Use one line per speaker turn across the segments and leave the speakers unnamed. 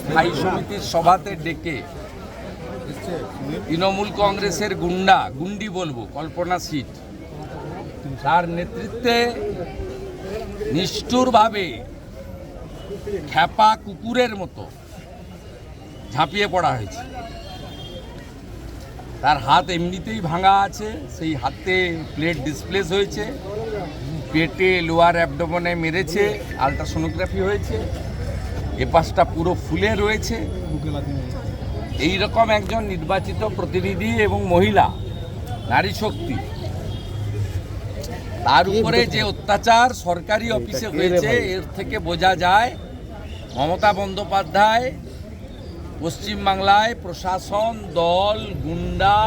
স্থায়ী সমিতির সভাতে ডেকে তৃণমূল কংগ্রেসের গুন্ডা, গুন্ডি বলব, কল্পনা সিট তার নেতৃত্বে নিষ্ঠুরভাবে খ্যাপা কুকুরের মতো ঝাঁপিয়ে পড়া হয়েছে। তার হাত এমনিতেই ভাঙা আছে, সেই হাতে প্লেট ডিসপ্লেস হয়েছে, পেটে লোয়ার অ্যাবডোমনে মেরেছে আলট্রাসোনোগ্রাফি হয়েছে। এপাশটা পুরো ফুলে রয়েছে। এই রকম একজন নির্বাচিত প্রতিনিধি এবং মহিলা নারী শক্তি। তার উপরে যে অত্যাচার সরকারি অফিসে হয়েছে এর থেকে বোঝা যায় মমতা বন্দ্যোপাধ্যায় পশ্চিমবাংলায় প্রশাসন দল গুন্ডা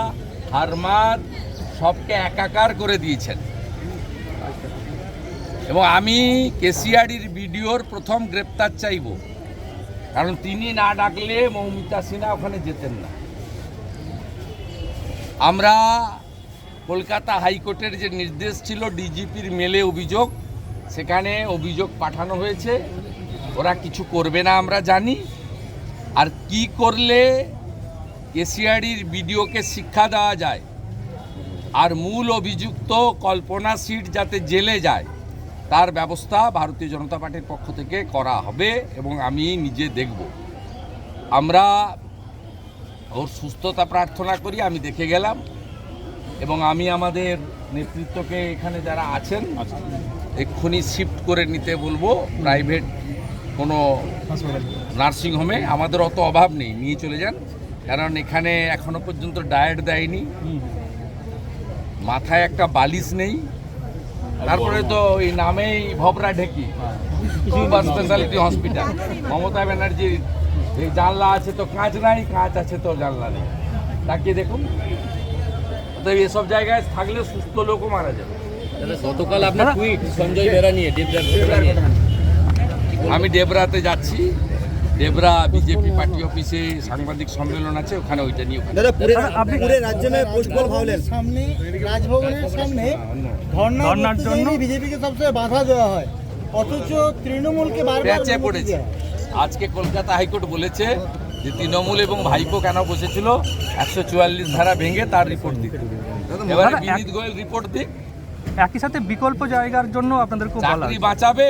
হারমাদ সবকে একাকার করে দিয়েছেন। এবং আমি কেসিআরির ভিডিওর প্রথম গ্রেপ্তার চাইব। কারণ তিনি না ডাকলে মৌমিতা সিনহা ওখানে যেতেন না। আমরা কলকাতা হাইকোর্টের যে নির্দেশ ছিল ডিজিপির মেলে অভিযোগ, সেখানে অভিযোগ পাঠানো হয়েছে। ওরা কিছু করবে না আমরা জানি। আর কি করলে কেসিআরির বিডিওকে শিক্ষা দেওয়া যায়? আর মূল অভিযুক্ত কল্পনা সিট যাতে জেলে যায় তার ব্যবস্থা ভারতীয় জনতা পার্টির পক্ষ থেকে করা হবে এবং আমি নিজে দেখব। আমরা ওর সুস্থতা প্রার্থনা করি আমি দেখে গেলাম এবং আমি আমাদের নেতৃত্বকে এখানে যারা আছেন এক্ষুনি শিফট করে নিতে বলব। প্রাইভেট কোনো নার্সিংহোমে আমাদের অত অভাব নেই নিয়ে চলে যান। কারণ এখানে এখনও পর্যন্ত ডায়েট দেয়নি। মাথায় একটা বালিশ নেই। তারপরে তো এই নামেই ভবরা ঢেকি। সুপার স্পেশালিটি হসপিটাল মমতা ব্যানার্জির এই জানলা আছে তো কাঁচ নাই কাঁচ আছে তো জানলা নেই। তাকিয়ে দেখুন। তো এসব জায়গায় থাকলে সুস্থ লোকও মারা যাবে।
গতকাল আপনার টুইট সঞ্জয় বেরা নিয়ে দেবদার বেরা নিয়ে।
আমি ডেবরাতে যাচ্ছি। দেবরা বিজেপি পার্টি অফিসে সাংবাদিক সম্মেলন আছে ওখানে ওইটা নিয়ে
দাদা পুরো
আপনি
পুরো রাজ্যে মে পোস্ট ভাবলেন?
সামনে রাজভবনের সামনে হ্যাঁ,
হ্যাঁ,
হ্যাঁ।
ধর্নার
জন্য? বিজেপিকে সবচেয়ে বাধা দেওয়া হয়। অথচ তৃণমূলকে বারবার
পড়েছে। আজকে কলকাতা হাইকোর্ট বলেছে যে তৃণমূল এবং ভাইকো কেন বসেছিল? একশো চুয়াল্লিশ ধারা ভেঙে তার রিপোর্ট দিতে। এবারে বিনীত গোয়েল রিপোর্ট দিক।
একই সাথে বিকল্প জায়গার জন্য আপনাদেরকে
চাকরি বাঁচাবে।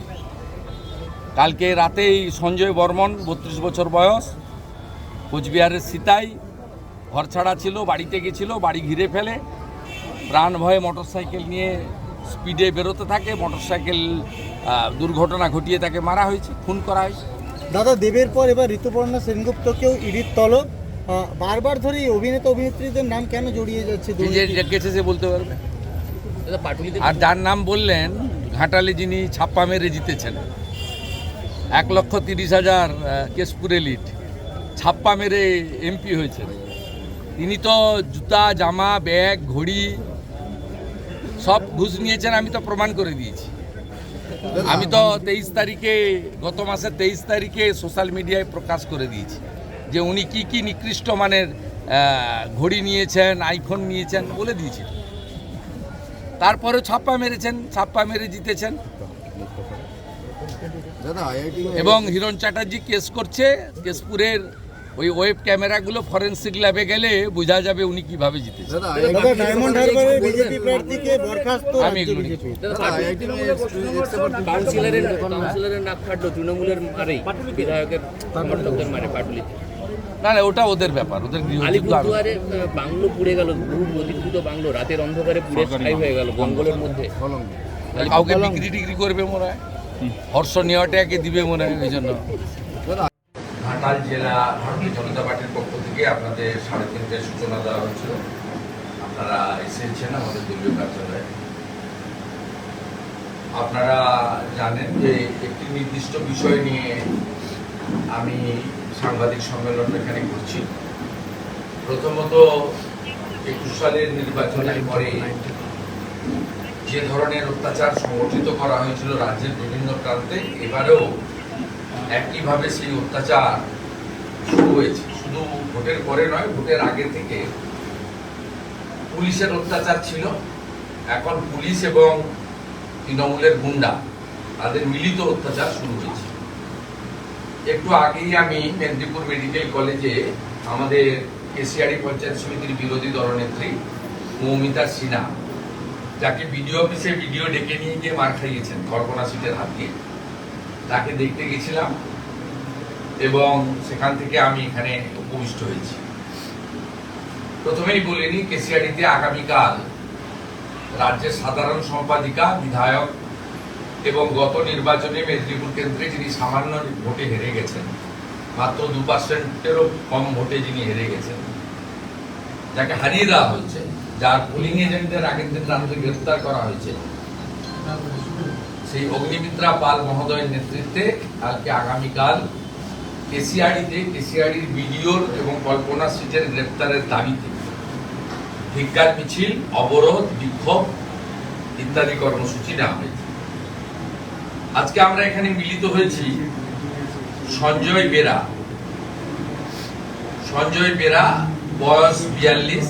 কালকে রাতেই সঞ্জয় বর্মন বত্রিশ বছর বয়স কোচবিহারের সীতাই ঘর ছাড়া ছিল বাড়িতে গেছিল বাড়ি ঘিরে ফেলে। প্রাণ ভয়ে মোটরসাইকেল নিয়ে স্পিডে বেরোতে থাকে মোটরসাইকেল দুর্ঘটনা ঘটিয়ে তাকে মারা হয়েছে খুন করা হয়েছে।
দাদা দেবের পর এবার ঋতুপর্ণা সেনগুপ্তকেও ইডির তলব। বারবার ধরে এই অভিনেতা অভিনেত্রীদের নাম কেন জড়িয়ে যাচ্ছে দুর্নীতি?
সে বলতে পারবে। আর যার নাম বললেন ঘাটালে যিনি ছাপ্পা মেরে জিতেছেন। এক লক্ষ তিরিশ হাজার কেশপুরে লিড ছাপ্পা মেরে এমপি হয়েছেন। তিনি তো জুতা, জামা, ব্যাগ, ঘড়ি সব ঘুষ নিয়েছেন, আমি তো প্রমাণ করে দিয়েছি। আমি তো তেইশ তারিখে, গত মাসের তেইশ তারিখে সোশ্যাল মিডিয়ায় প্রকাশ করে দিয়েছি যে উনি কি কি নিকৃষ্ট মানের ঘড়ি নিয়েছেন, আইফোন নিয়েছেন বলে দিয়েছি। তারপরে ছাপ্পা মেরেছেন, ছাপ্পা মেরে জিতেছেন। এবং হিরণ চ্যাটার্জি কেস করছে কেশপুরের ওই ওয়েব ক্যামেরাগুলো ফরেন্সিক ল্যাবে গেলে বোঝা যাবে উনি কীভাবে আমি
মারে মারে পাটুলিতে
না না ওটা ওদের ব্যাপার ওদের
আলিপুরদুয়ারে বাংলো পুড়ে গেল বহু বাংলো রাতের অন্ধকারে পুড়ে ছাই হয়ে গেল জঙ্গলের মধ্যে।
কাউকে বিক্রি টিক্রি করবে মনে হয়? হর্ষ নেওয়াটাকে দিবে মনে হয়, ওই জন্য। ঘাটাল জেলা ভারতীয় জনতা পার্টির পক্ষ থেকে আপনাদের সাড়ে সূচনা দেওয়া হয়েছিল। আপনারা এসেছেন আমাদের দলীয় কার্যালয়ে। আপনারা জানেন যে একটি নির্দিষ্ট বিষয় নিয়ে আমি সাংবাদিক সম্মেলন এখানে করছি। প্রথমত একুশ সালের নির্বাচনের পরে যে ধরনের অত্যাচার সংগঠিত করা হয়েছিল রাজ্যের বিভিন্ন প্রান্তে, এবারেও একইভাবে সেই অত্যাচার শুরু হয়েছে। শুধু ভোটের পরে নয়, ভোটের আগে থেকে পুলিশের অত্যাচার ছিল। এখন পুলিশ এবং তৃণমূলের গুন্ডা, তাদের মিলিত অত্যাচার শুরু হয়েছে। একটু আগেই আমি মেদিনীপুর মেডিকেল কলেজে আমাদের এশিয়ারি পঞ্চায়েত সমিতির বিরোধী দলনেত্রী মৌমিতা সিনহা যাকে বিডিও অফিসে ভিডিও ডেকে নিয়ে গিয়ে মার খাইয়েছেন, কল্পনা সিটের হাত দিয়ে। তাকে দেখতে গেছিলাম এবং সেখান থেকে আমি এখানে উপবিষ্ট হয়েছি। প্রথমেই বলিনি কেসিআরিতে আগামীকাল রাজ্যের সাধারণ সম্পাদিকা, বিধায়ক এবং গত নির্বাচনে মেদিনীপুর কেন্দ্রে যিনি সামান্য ভোটে হেরে গেছেন, মাত্র দু পার্সেন্টেরও কম ভোটে যিনি হেরে গেছেন, যাকে হারিয়ে দেওয়া হয়েছে যার পোলিং এজেন্টদের আগের দিন রাত্রে গ্রেফতার করা হয়েছে। সেই অগ্নিমিত্রা পাল মহোদয়ের নেতৃত্বে কালকে আগামীকাল কেসিআড়িতে কেসিআড়ির বিডিওর এবং কল্পনা সিটের গ্রেপ্তারের দাবিতে ভিক্ষার মিছিল, অবরোধ, বিক্ষোভ ইত্যাদি কর্মসূচি নেওয়া হয়েছে। আজকে আমরা এখানে মিলিত হয়েছি সঞ্জয় বেরা। সঞ্জয় বেরা, বয়স বিয়াল্লিশ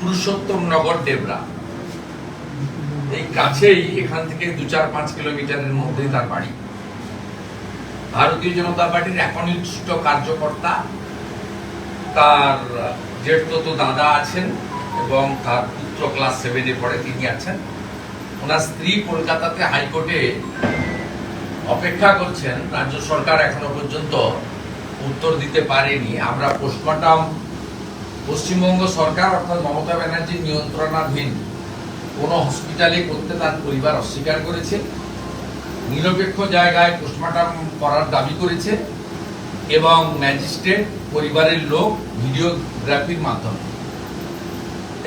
পুরুষোত্তম নগর ডেবরা এই কাছেই এখান থেকে দু চার পাঁচ কিলোমিটারের মধ্যে তার বাড়ি। ভারতীয় জনতা পার্টির একনিষ্ঠ কার্যকর্তা, তার জেঠতো দাদা আছেন এবং তার পুত্র ক্লাস সেভেনে পড়ে তিনি আছেন। ওনার স্ত্রী কলকাতাতে হাইকোর্টে অপেক্ষা করছেন, রাজ্য সরকার এখনও পর্যন্ত উত্তর দিতে পারেনি। আমরা পোস্টমর্টম পশ্চিমবঙ্গ সরকার অর্থাৎ মমতা ব্যানার্জির নিয়ন্ত্রণাধীন কোনো হসপিটালে করতে তার পরিবার অস্বীকার করেছে, নিরপেক্ষ জায়গায় পোস্টমর্টম করার দাবি করেছে এবং ম্যাজিস্ট্রেট পরিবারের লোক ভিডিওগ্রাফির মাধ্যমে।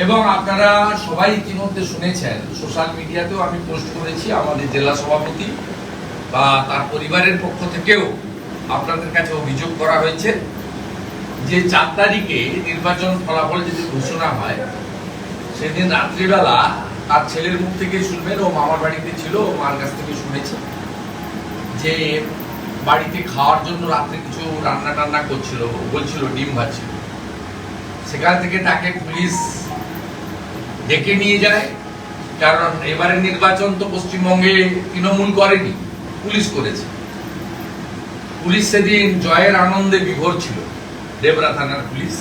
এবং আপনারা সবাই ইতিমধ্যে শুনেছেন সোশ্যাল মিডিয়াতেও আমি পোস্ট করেছি, আমাদের জেলা সভাপতি বা তার পরিবারের পক্ষ থেকেও আপনাদের কাছে অভিযোগ করা হয়েছে। যে চার তারিখে নির্বাচন ফলাফল যদি ঘোষণা হয়, সেদিন রাত্রিবেলা তার ছেলের মুখ থেকে শুনবেন, ও মামার বাড়িতে ছিল মার কাছ থেকে শুনেছে যে বাড়িতে খাওয়ার জন্য রাত্রে কিছু রান্না টান্না করছিল বলছিল, ডিম ভাজছিল। সেখান থেকে তাকে পুলিশ ডেকে নিয়ে যায়, কারণ এবারের নির্বাচন তো পশ্চিমবঙ্গে তৃণমূল করেনি, পুলিশ করেছে। পুলিশ সেদিন জয়ের আনন্দে বিভোর ছিল। দেবরা থানার পুলিশ,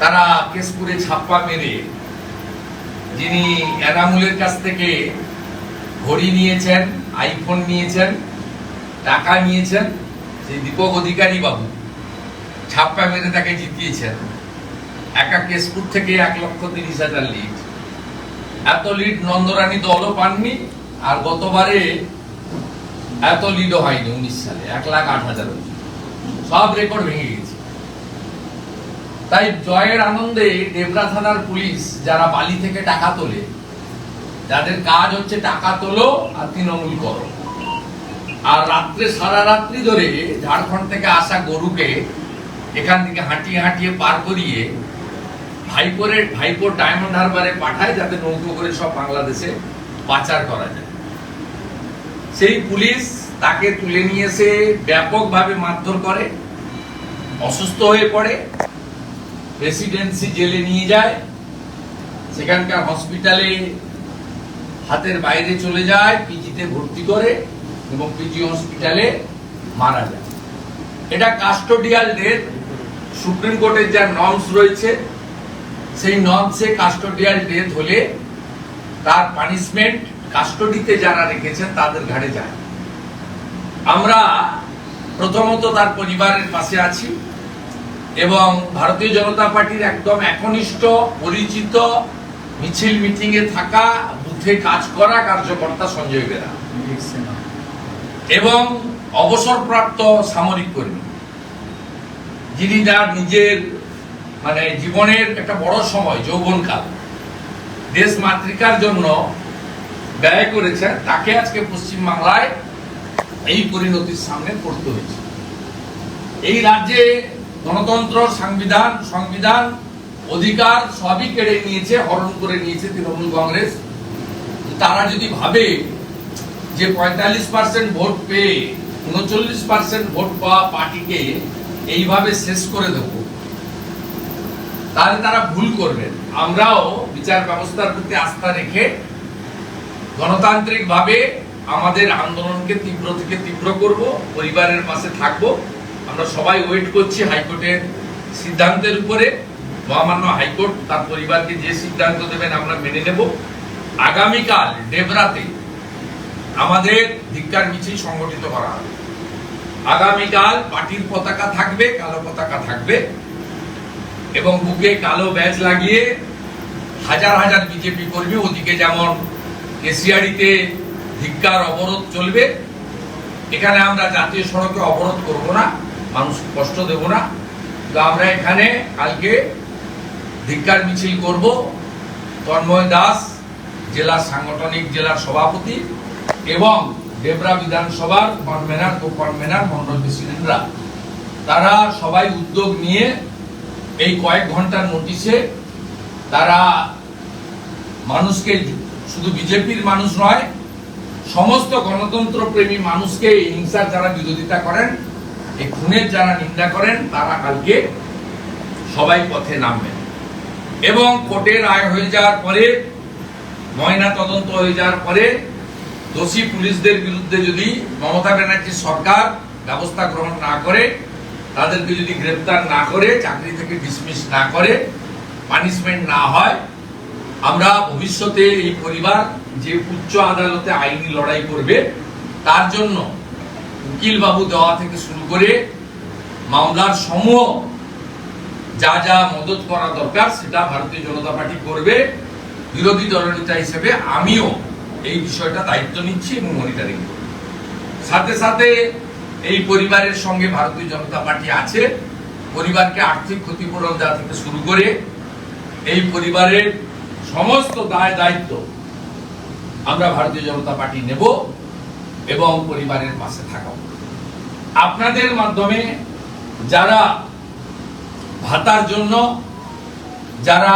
তারা কেশপুরে ছাপ্পা মেরে যিনি এনামুলের কাছ থেকে ঘড়ি নিয়েছেন, আইফোন নিয়েছেন, টাকা নিয়েছেন, সেই দীপক অধিকারী বাবু ছাপ্পা মেরে তাকে জিতিয়েছেন। একা কেশপুর থেকে এক লক্ষ তিরিশ হাজার লিড এত লিড নন্দরানী দলও পাননি, আর গতবারে এত লিডও হয়নি, উনিশ সালে, এক লাখ আট হাজার সব রেকর্ড ভেঙে গেছে। তাই জয়ের আনন্দে ডেবরা থানার পুলিশ যারা বালি থেকে টাকা তোলে, যাদের কাজ হচ্ছে টাকা তোলো আর তৃণমূল করো। আর রাত্রে, সারা রাত্রি ধরে ঝাড়খণ্ড থেকে আসা গরুকে এখান থেকে হাঁটিয়ে হাঁটিয়ে পার করিয়ে ভাইপোরের ভাইপোর ডায়মন্ড হারবারে পাঠায় যাতে নৌকো করে সব বাংলাদেশে পাচার করা যায়। সেই পুলিশ তাকে তুলে নিয়ে এসে ব্যাপকভাবে মারধর করে, অসুস্থ হয়ে পড়ে প্রেসিডেন্সি জেলে নিয়ে যায়, সেখানকার হসপিটালে হাতের বাইরে চলে যায়, পিজিতে ভর্তি করে এবং পিজি হসপিটালে মারা যায়। এটা কাস্টোডিয়াল ডেথ সুপ্রিম কোর্টের যা নর্মস রয়েছে, সেই নর্মসে কাস্টোডিয়াল ডেথ হলে তার পানিশমেন্ট কাস্টডিতে যারা রেখেছেন, তাদের ঘাড়ে যায়। আমরা প্রথমত তার পরিবারের পাশে আছি। এবং ভারতীয় জনতা পার্টির একদম একনিষ্ঠ, পরিচিত, মিছিল মিটিং এ থাকা, বুথে কাজ করা কার্যকর্তা সঞ্জয় বেরা। এবং অবসরপ্রাপ্ত সামরিক কর্মী। যিনি যার নিজের মানে জীবনের একটা বড় সময়, যৌবনকাল, দেশ মাতৃকার জন্য ব্যয় করেছেন, তাকে আজকে পশ্চিমবাংলায় এই পরিণতির সামনে পড়তে হয়েছে। এই রাজ্যে গণতন্ত্র, সংবিধান সংবিধান, অধিকার সবই কেড়ে নিয়েছে, হরণ করে নিয়েছে তৃণমূল কংগ্রেস। তারা যদি ভাবে যে পঁয়তাল্লিশ পার্সেন্ট ভোট পেয়ে উনচল্লিশ পার্সেন্ট ভোট পাওয়া পার্টিকে এইভাবে শেষ করে দেব, তাহলে তারা ভুল করবেন। আমরাও বিচার ব্যবস্থার প্রতি আস্থা রেখে গণতান্ত্রিকভাবে আমাদের আন্দোলনকে তীব্র থেকে তীব্র করব, পরিবারের পাশে থাকব। আমরা সবাই ওয়েট করছি হাইকোর্টের সিদ্ধান্তের উপরে। মহামান্য হাইকোর্ট তার পরিবারকে যে সিদ্ধান্ত দেবেন আমরা মেনে নেব। আগামীকাল ডেবরাতে আমাদের ধিক্কার মিছিল সংগঠিত করা হবে। আগামীকাল পার্টির পতাকা থাকবে, কালো পতাকা থাকবে এবং বুকে কালো ব্যাজ লাগিয়ে হাজার হাজার বিজেপি কর্মী ওদিকে যেমন এশিয়ারিতে ধিক্কার অবরোধ চলবে, এখানে আমরা জাতীয় সড়কে অবরোধ করব না। মানুষ কষ্ট দেব না। তো আমরা এখানে কালকে ধিক্কার মিছিল করব। তন্ময় দাস জেলা সাংগঠনিক জেলার সভাপতি এবং ডেবরা বিধানসভার কনভেনার কো কনভেনার মন্ডল প্রেসিডেন্টরা। তারা সবাই উদ্যোগ নিয়ে এই কয়েক ঘণ্টার নোটিশে তারা মানুষকে শুধু বিজেপির মানুষ নয়, সমস্ত গণতন্ত্র প্রেমী মানুষকে হিংসার যারা বিরোধিতা করেন। এই খুনের যারা নিন্দা করেন, তারা কালকে সবাই পথে নামবেন। এবং কোর্টের রায় হয়ে যাওয়ার পরে, ময়না তদন্ত হয়ে যাওয়ার পরে, দোষী পুলিশদের বিরুদ্ধে যদি মমতা ব্যানার্জি সরকার ব্যবস্থা গ্রহণ না করে, তাদেরকে যদি গ্রেপ্তার না করে, চাকরি থেকে ডিসমিস না করে পানিশমেন্ট না হয়, আমরা ভবিষ্যতে এই পরিবার যে উচ্চ আদালতে আইনি লড়াই করবে, তার জন্য উকিল বাবু দেওয়া থেকে শুরু করে মামলার সমূহ যা যা মদত করা দরকার সেটা ভারতীয় জনতা পার্টি করবে, বিরোধী দলনেতা হিসেবে আমিও এই বিষয়টা দায়িত্ব নিচ্ছি এবং মনিটরিং করব। সাথে সাথে এই পরিবারের সঙ্গে ভারতীয় জনতা পার্টি আছে, পরিবারকে আর্থিক ক্ষতিপূরণ দেওয়া থেকে শুরু করে এই পরিবারের সমস্ত দায় দায়িত্ব আমরা ভারতীয় জনতা পার্টি নেব। এবং পরিবারের পাশে থাকব আপনাদের মাধ্যমে যারা ভাতার জন্য, যারা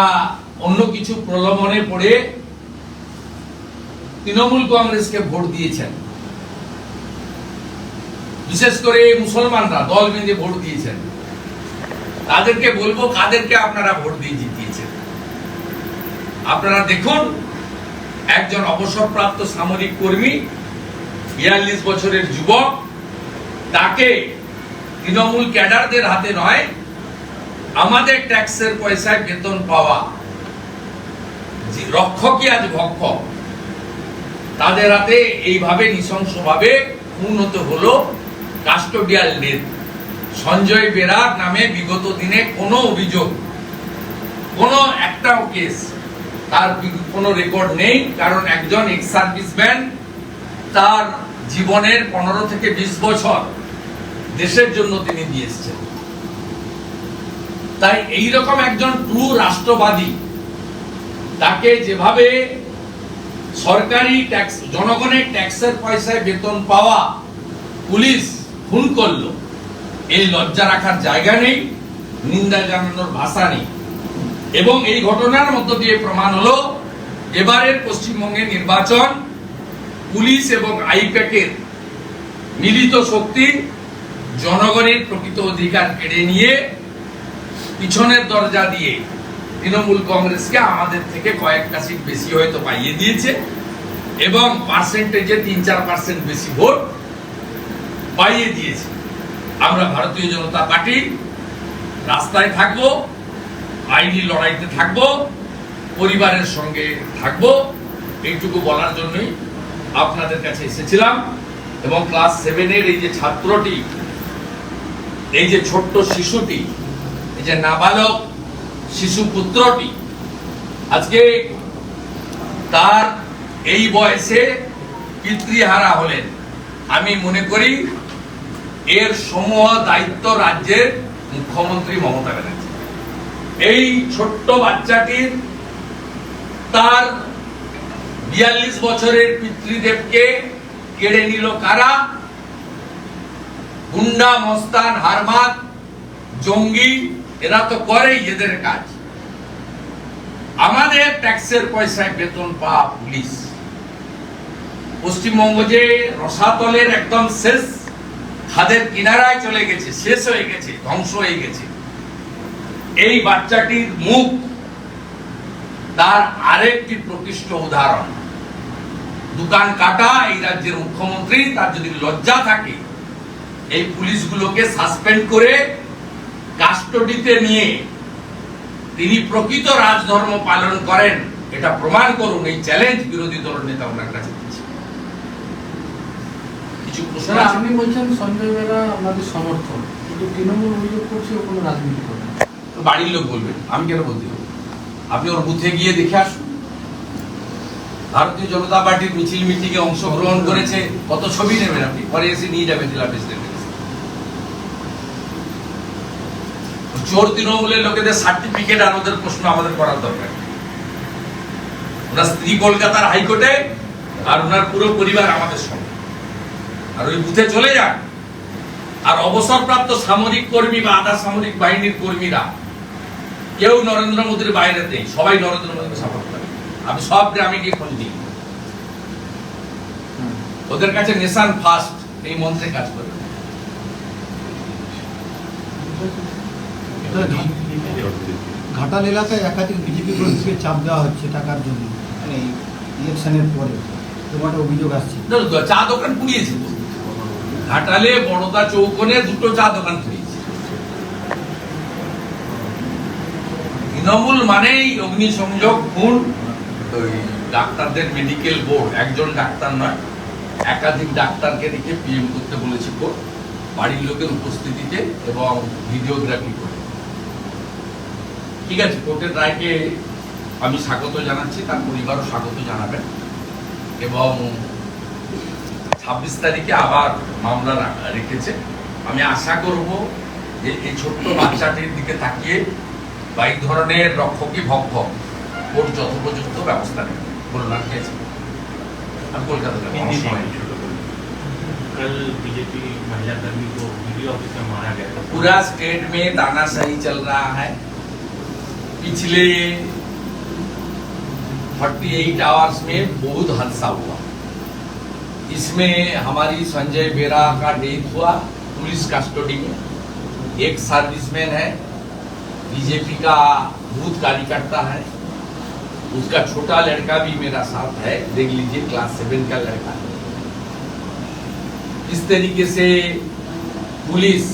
অন্য কিছু প্রলোভনে পড়ে, তৃণমূল কংগ্রেসকে ভোট দিয়েছেন। বিশেষ করে মুসলমানরা দল বেঁধে ভোট দিয়েছেন। তাদেরকে বলব, কাদেরকে আপনারা ভোট দিয়ে জিতিয়েছেন? আপনারা দেখুন, একজন অবসরপ্রাপ্ত সামরিক কর্মী বিয়াল্লিশ বছরের যুবক, তাকে তৃণমূল ক্যাডারদের হাতে নয়, আমাদের ট্যাক্সের পয়সায় বেতন পাওয়া যে রক্ষকই আজ ভক্ষক, তাদের হাতে এইভাবে নৃশংসভাবে উন্নত হলো কাস্টোডিয়াল ডেথ সঞ্জয় বেরার নামে বিগত দিনে কোনো অভিযোগ, কোনো একটাও কেস তার কোনো রেকর্ড নেই, কারণ একজন এক্স সার্ভিসম্যান, তার জীবনের পনেরো থেকে বিশ বছর দেশের জন্য তিনি দিয়ে এসছেন। তাই এইরকম একজন ট্রু রাষ্ট্রবাদী তাকে যেভাবে সরকারি ট্যাক্স, জনগণের ট্যাক্সের পয়সায় বেতন পাওয়া পুলিশ খুন করল, এই লজ্জা রাখার জায়গা নেই, নিন্দা জানানোর ভাষা নেই। এবং এই ঘটনার মধ্য দিয়ে প্রমাণ হলো, এবারের পশ্চিমবঙ্গের নির্বাচন পুলিশ এবং আইপ্যাকের মিলিত শক্তি জনগণের প্রকৃত অধিকার কেড়ে নিয়ে পিছনের দরজা দিয়ে তৃণমূল কংগ্রেসকে আমাদের থেকে কয়েকটা সিট বেশি হয়তো পাইয়ে দিয়েছে এবং পার্সেন্টেজে তিন চার পার্সেন্ট বেশি ভোট পাইয়ে দিয়েছে। আমরা ভারতীয় জনতা পার্টি রাস্তায় থাকব, আইনি লড়াইতে থাকব, পরিবারের সঙ্গে থাকব, এইটুকু বলার জন্যই আপনাদের কাছে এসেছিলাম এবং ক্লাস সেভেনের এই যে ছাত্রটি, এই যে ছোট্ট শিশুটি, এই যে নাবালক শিশু পুত্রটি, আজকে তার এই বয়সে পিতৃহারা হলেন। আমি মনে করি এর সমূহ দায়িত্ব রাজ্যের মুখ্যমন্ত্রী মমতা ব্যানার্জি। এই ছোট্ট বাচ্চাটির তার বিয়াল্লিশ বছরের পিতৃদেবকে কেড়ে নিল কারা? গুন্ডা, মস্তান হারমাত জঙ্গি, এরা তো এদের কাজ। আমাদের ট্যাক্সের পয়সায় বেতন পুলিশ। পশ্চিমবঙ্গ যে রসাতলের একদম শেষ খাদের কিনারায় চলে গেছে, শেষ হয়ে গেছে, ধ্বংস হয়ে গেছে। এই বাচ্চাটির মুখ, তার আরেকটি প্রকৃষ্ট উদাহরণ। দোকান কাটা এই রাজ্যের মুখ্যমন্ত্রী তার যদি লজ্জা থাকে এই পুলিশগুলোকে সাসপেন্ড করে কাস্টডিতে নিয়ে তিনি প্রকৃত রাজধর্ম পালন করেন এটা প্রমাণ করুন এই চ্যালেঞ্জ বিরোধী দল নেতা ওনার কাছে কিছু প্রশ্ন
আপনি বলছেন সঞ্জয় বেরা আমাদের সমর্থন কিন্তু তৃণমূল অভিযোগ করছে কোনো রাজনীতি করে।
বাড়ির লোক বলবেন আমি কেন বলতে আপনি ওর বুথে গিয়ে দেখে আসুন। ভারতীয় জনতা পার্টির মিছিল মিটিং এ অংশগ্রহণ করেছে। কত ছবি নেবেন আপনি? পরে এসে নিয়ে যাবেন জেলা চোর তৃণমূলের লোকেদের সার্টিফিকেট আর ওদের প্রশ্ন আমাদের করার দরকার। ওনার স্ত্রী কলকাতার হাইকোর্টে আর ওনার পুরো পরিবার আমাদের সঙ্গে। আর ওই বুথে চলে যান। আর অবসরপ্রাপ্ত সামরিক কর্মী বা আধা সামরিক বাহিনীর কর্মীরা, কেউ নরেন্দ্র মোদীর বাইরে নেই। সবাই নরেন্দ্র মোদীকে সাপোর্ট আমি সব গ্রামে গিয়ে খোঁজ দিই ওদের কাছে নেশান ফার্স্ট এই মন্ত্রে কাজ করে।
ঘাটাল এলাকায় একাধিক বিজেপি কর্মীকে চাপ দেওয়া হচ্ছে টাকার জন্য। মানে ইলেকশনের পরে। তোমার অভিযোগ আসছে।
চা দোকান পুড়িয়েছে। ঘাটালে বড়দা চৌকনে দুটো চা দোকান পুড়িয়েছে। তৃণমূল মানেই অগ্নিসংযোগ খুন। ওই ডাক্তারদের মেডিকেল বোর্ড একজন ডাক্তার নয়, একাধিক ডাক্তারকে রেখে পিএম করতে বলেছে কোর্ট বাড়ির লোকের উপস্থিতিতে এবং ভিডিওগ্রাফি করে। ঠিক আছে কোর্টের রায়কে আমি স্বাগত জানাচ্ছি, তার পরিবারও স্বাগত জানাবেন। এবং ছাব্বিশ তারিখে আবার মামলা রেখেছে। আমি আশা করব যে এই ছোট্ট বাচ্চাটির দিকে তাকিয়ে বা এই ধরনের রক্ষকই ভক্ষক ওর যথোপযুক্ত ব্যবস্থা নেবে বলুন আর কি আছে? আমি কলকাতা যাবো, আমার সময় নেই।
कल बीजेपी महिला कर्मी को वीडियो ऑफिस में मारा गया था
पूरा स्टेट में तानाशाही चल रहा है पिछले 48 आवर्स में बहुत हादसा हुआ इसमें हमारी संजय बेरा का डेथ हुआ पुलिस कस्टडी में एक सर्विसमैन है बीजेपी का बूथ कार्यकर्ता है उसका छोटा लड़का भी मेरा साथ है। देख लीजिए क्लास सेवन का लड़का। इस तरीके से पुलिस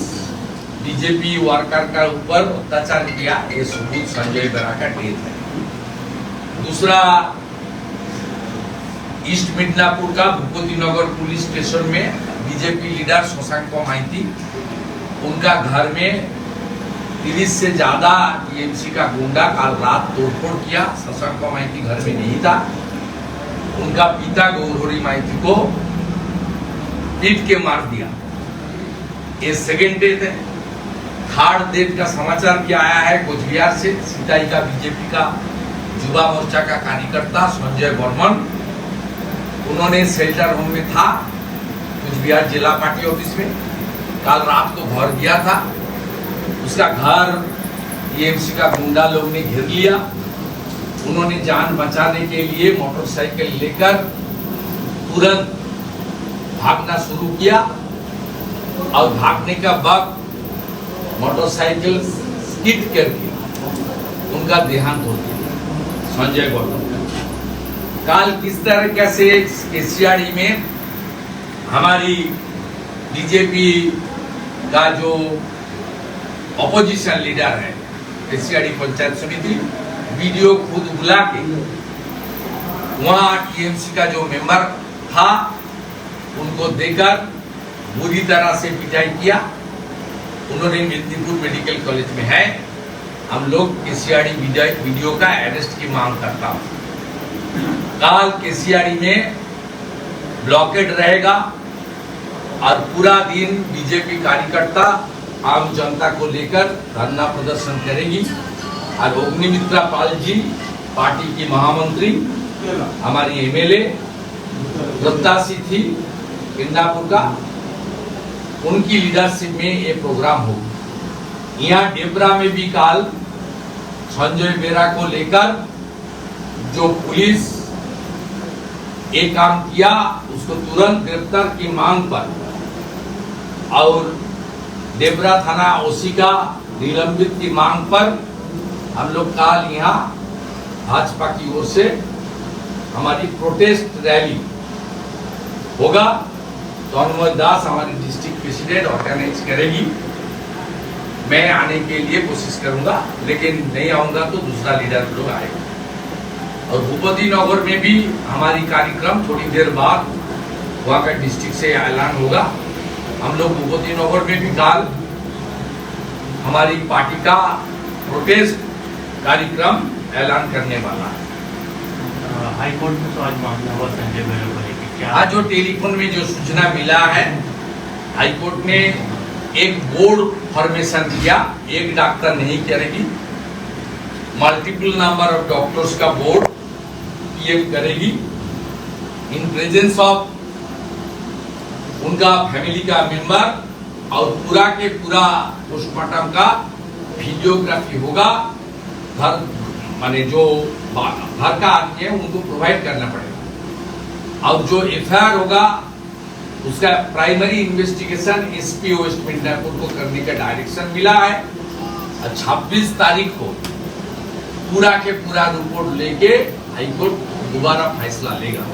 बीजेपी वर्कर का ऊपर अत्याचार किया, ये सबूत संजय बेरा का डेथ है। दूसरा, ईस्ट मिदनापुर का भूपति नगर पुलिस स्टेशन में बीजेपी लीडर शशांक माइती उनका घर में तीस से ज़्यादा टीएमसी का गुंडा कल रात तोड़फोड़ किया। शशांक माइती घर में नहीं था। उनका पिता गौरहरी माइती को पीट के मार दिया। ये सेकेंड डेथ है। थर्ड डेथ का समाचार क्या आया है? कोचबिहार से सिताई का बीजेपी का, युवा मोर्चा का कार्यकर्ता संजय बर्मन। उन्होंने शेल्टर होम में था, कुचबिहार जिला पार्टी ऑफ़िस में। कल रात को घर गया था। उसका घर टीएमसी का गुंडा लोग ने घेर लिया। उन्होंने जान बचाने के लिए मोटरसाइकिल लेकर तुरंत भागना शुरू किया। और भागने का वक्त मोटरसाइकिल स्किड करके उनका देहांत हो गया। संजय गौतम। कल किस तरह से केसियाड़ी में हमारी बीजेपी का जो अपोजिशन लीडर है। केसियाड़ी पंचायत समिति वीडियो खुद बुला के वहाँ टीएमसी का जो मेंबर था, उनको देकर बुरी तरह से पिटाई किया। उन्होंने मिर्दीपुर मेडिकल कॉलेज में है। हम लोग केसीआरडी वीडियो का अरेस्ट की मांग करता हूँ। काल केसीआरडी में ब्लॉकेट रहेगा और पूरा दिन बीजेपी कार्यकर्ता आम जनता को लेकर धरना प्रदर्शन करेगी। और अग्निमित्रा पाल जी पार्टी की महामंत्री, हमारी एमएलए प्रत्याशी थी, इंदापुर का। उनकी लीडरशिप में ये प्रोग्राम होगा यहाँ डेबरा में भी काल संजय बेरा को लेकर जो पुलिस ये काम किया, उसको तुरंत गिरफ़्तार की मांग पर और डेबरा थाना ओसी का निलंबित की मांग पर हम लोग काल यहाँ भाजपा की ओर से हमारी प्रोटेस्ट रैली होगा। तो अनुमोद दास हमारी डिस्ट्रिक्ट प्रेसिडेंट ऑर्गेनाइज करेगी। मैं आने के लिए कोशिश करूँगा, लेकिन नहीं आऊँगा तो दूसरा लीडर लोग आएगा। और भूपति नगर में भी हमारी कार्यक्रम थोड़ी देर बाद वहाँ का डिस्ट्रिक्ट से ऐलान होगा। हम लोग भूपति नगर में भी काल हमारी पार्टी का प्रोटेस्ट कार्यक्रम ऐलान करने वाला है।
हाई कोर्ट में तो आज मामला हुआ संजय बेरो को क्या?
आज जो टेलीफोन में जो सूचना मिला है हाईकोर्ट ने एक बोर्ड फॉर्मेशन किया एक डॉक्टर नहीं करेगी। मल्टीपल नंबर ऑफ़ डॉक्टर्स का बोर्ड पीएम करेगी। इन प्रेजेंस ऑफ़ उनका फैमिली का मेंबर और पूरा के पूरा पोस्टमार्टम का वीडियोग्राफी होगा। घर, माने जो घर का आदमी है, उनको प्रोवाइड करना पड़ेगा। और जो एफ़ होगा, उसका primary investigation SP west Midnapore को करने का डायरेक्शन मिला है। और 26 तारीख को पूरा के पूरा रिपोर्ट लेके हाईकोर्ट दोबारा फैसला लेगा।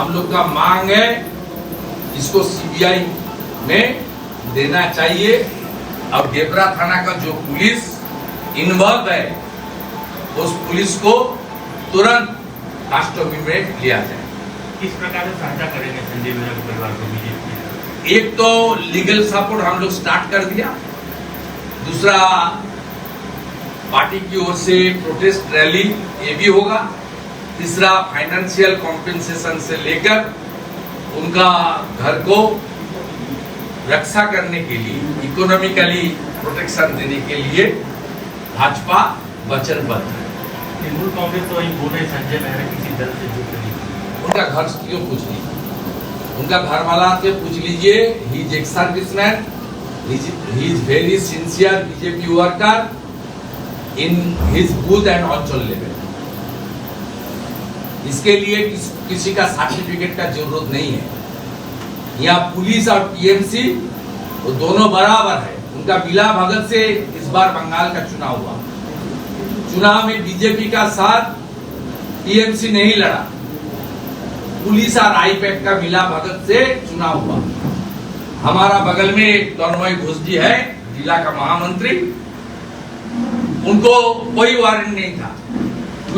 हम लोग का मांग है इसको सीबीआई में देना चाहिए। और डेबरा थाना का जो पुलिस इन्वॉल्व है उस पुलिस को तुरंत कास्टोमी में लिया जाए।
किस प्रकार से सहायता करेंगे संजय बेरो के परिवार को बीजेपी
एक तो लीगल सपोर्ट हम लोग स्टार्ट कर दिया। दूसरा पार्टी की ओर से प्रोटेस्ट रैली ये भी होगा। तीसरा फाइनेंशियल कॉम्पेंसेशन से लेकर उनका घर को रक्षा करने के लिए इकोनॉमिकली प्रोटेक्शन देने के लिए भाजपा वचनबद्ध है।
तृणमूल कांग्रेस तो बोल रहे संजय बेहरा किसी दल से जुड़ रही
उनका घर क्यों पूछ लीजिए उनका घर वाला से पूछ लीजिए he is ex serviceman he is very sincere BJP worker in his booth and anchal level इसके लिए किस, किसी का सर्टिफिकेट का ज़रूरत नहीं है। यहाँ पुलिस और टीएमसी वो दोनों बराबर है। उनका बिला भगत से इस बार बंगाल का चुनाव हुआ। चुनाव में बीजेपी का साथ टीएमसी नहीं लड़ा। पुलिस और आईपैक का मिला भगत से चुनाव हुआ। हमारा बगल में तन्मय घोष जी है जिला का महामंत्री। उनको कोई वारंट नहीं था।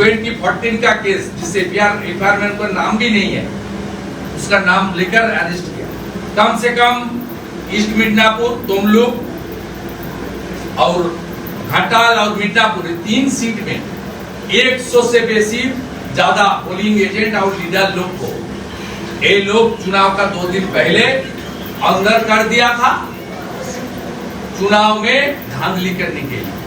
2014 का केस, जिस में उनका नाम भी नहीं है, उसका नाम लेकर अरेस्ट किया। कम से कम ईस्ट मिदनापुर तोमलुक और घाटाल और मिदनापुर तीन सीट में 100 से बेसी ज़्यादा पोलिंग एजेंट और लीडर लोग को। ये लोग चुनाव का दो दिन पहले अंदर कर दिया था, चुनाव में धांधली करने के लिए।